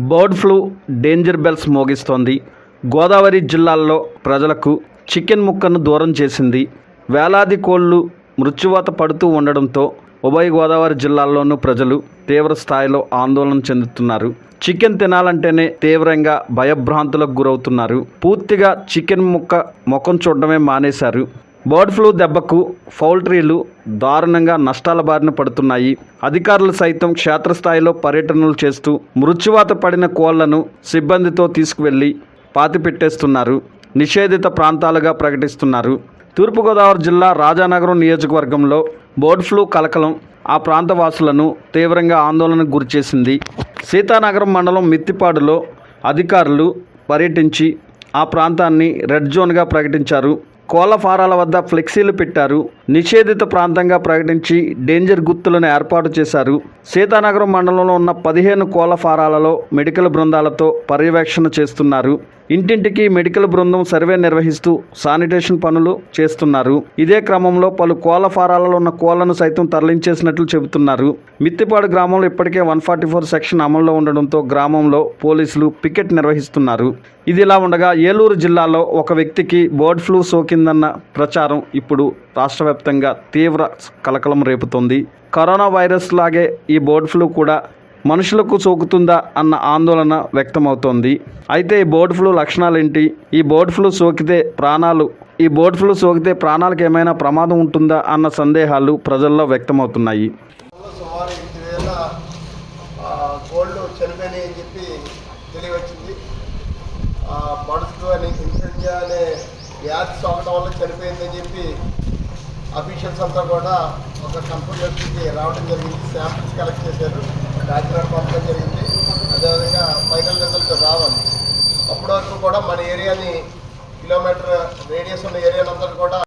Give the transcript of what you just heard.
Bird flu danger bells మోగిస్తోంది. గోదావరి జిల్లాల్లో ప్రజలకు చికెన్ ముక్కను దూరం చేసింది. వేలాది కోళ్ళు మృత్యువాత పడుతూ ఉండడంతో ఉభయ గోదావరి జిల్లాల్లోనూ ప్రజలు తీవ్ర స్థాయిలో ఆందోళన చెందుతున్నారు. చికెన్ తినాలంటేనే తీవ్రంగా భయభ్రాంతులకు గురవుతున్నారు. పూర్తిగా చికెన్ ముక్క ముఖం చూడడమే మానేశారు. బర్డ్ ఫ్లూ దెబ్బకు పౌల్ట్రీలు దారుణంగా నష్టాల బారిన పడుతున్నాయి. అధికారులు సైతం క్షేత్రస్థాయిలో పర్యటనలు చేస్తూ మృత్యువాత పడిన కోళ్ళను సిబ్బందితో తీసుకువెళ్ళి పాతిపెట్టేస్తున్నారు. నిషేధిత ప్రాంతాలుగా ప్రకటిస్తున్నారు. తూర్పుగోదావరి జిల్లా రాజానగరం నియోజకవర్గంలో బర్డ్ ఫ్లూ కలకలం ఆ ప్రాంత వాసులను తీవ్రంగా ఆందోళనకు గురిచేసింది. సీతానగరం మండలం మిత్తిపాడులో అధికారులు పర్యటించి ఆ ప్రాంతాన్ని రెడ్ జోన్గా ప్రకటించారు. కోళ్ళ ఫారాల వద్ద ఫ్లెక్సీలు పెట్టారు. నిషేధిత ప్రాంతంగా ప్రకటించి డేంజర్ గుర్తులను ఏర్పాటు చేశారు. సీతానగరం మండలంలో ఉన్న పదిహేను కోళ్ళ ఫారాలలో మెడికల్ బృందాలతో పర్యవేక్షణ చేస్తున్నారు. ఇంటింటికి మెడికల్ బృందం సర్వే నిర్వహిస్తూ శానిటేషన్ పనులు చేస్తున్నారు. ఇదే క్రమంలో పలు కోళ్ళ ఫారాలలో ఉన్న కోళ్ళను సైతం తరలించేసినట్లు చెబుతున్నారు. మిత్తిపాడు గ్రామంలో ఇప్పటికే వన్ ఫార్టీ ఫోర్ సెక్షన్ అమల్లో ఉండడంతో గ్రామంలో పోలీసులు పికెట్ నిర్వహిస్తున్నారు. ఇది ఇలా ఉండగా ఏలూరు జిల్లాలో ఒక వ్యక్తికి బర్డ్ ఫ్లూ సోకిందన్న ప్రచారం ఇప్పుడు రాష్ట్ర వ్యాప్తంగా తీవ్ర కలకలం రేపుతోంది. కరోనా వైరస్ లాగే ఈ బర్డ్ ఫ్లూ కూడా మనుషులకు సోకుతుందా అన్న ఆందోళన వ్యక్తమవుతోంది. అయితే ఈ బర్డ్ ఫ్లూ లక్షణాలు ఏంటి ఈ బర్డ్ ఫ్లూ సోకితే ప్రాణాలు ఈ బర్డ్ ఫ్లూ సోకితే ప్రాణాలకు ఏమైనా ప్రమాదం ఉంటుందా అన్న సందేహాలు ప్రజల్లో వ్యక్తమవుతున్నాయి. అని అనే వ్యాధి సోకడం వల్ల చనిపోయిందని చెప్పి అఫీషియల్స్ అంతా కూడా ఒక కంప్యూటర్కి రావడం జరిగింది. శాంపిల్స్ కలెక్ట్ చేశారు. కాకినాడ పంపడం జరిగింది. అదేవిధంగా ఫైనల్ రిజల్ట్ రావాలి. అప్పటి వరకు కూడా మన ఏరియాని కిలోమీటర్ రేడియస్ ఉన్న ఏరియానంతా కూడా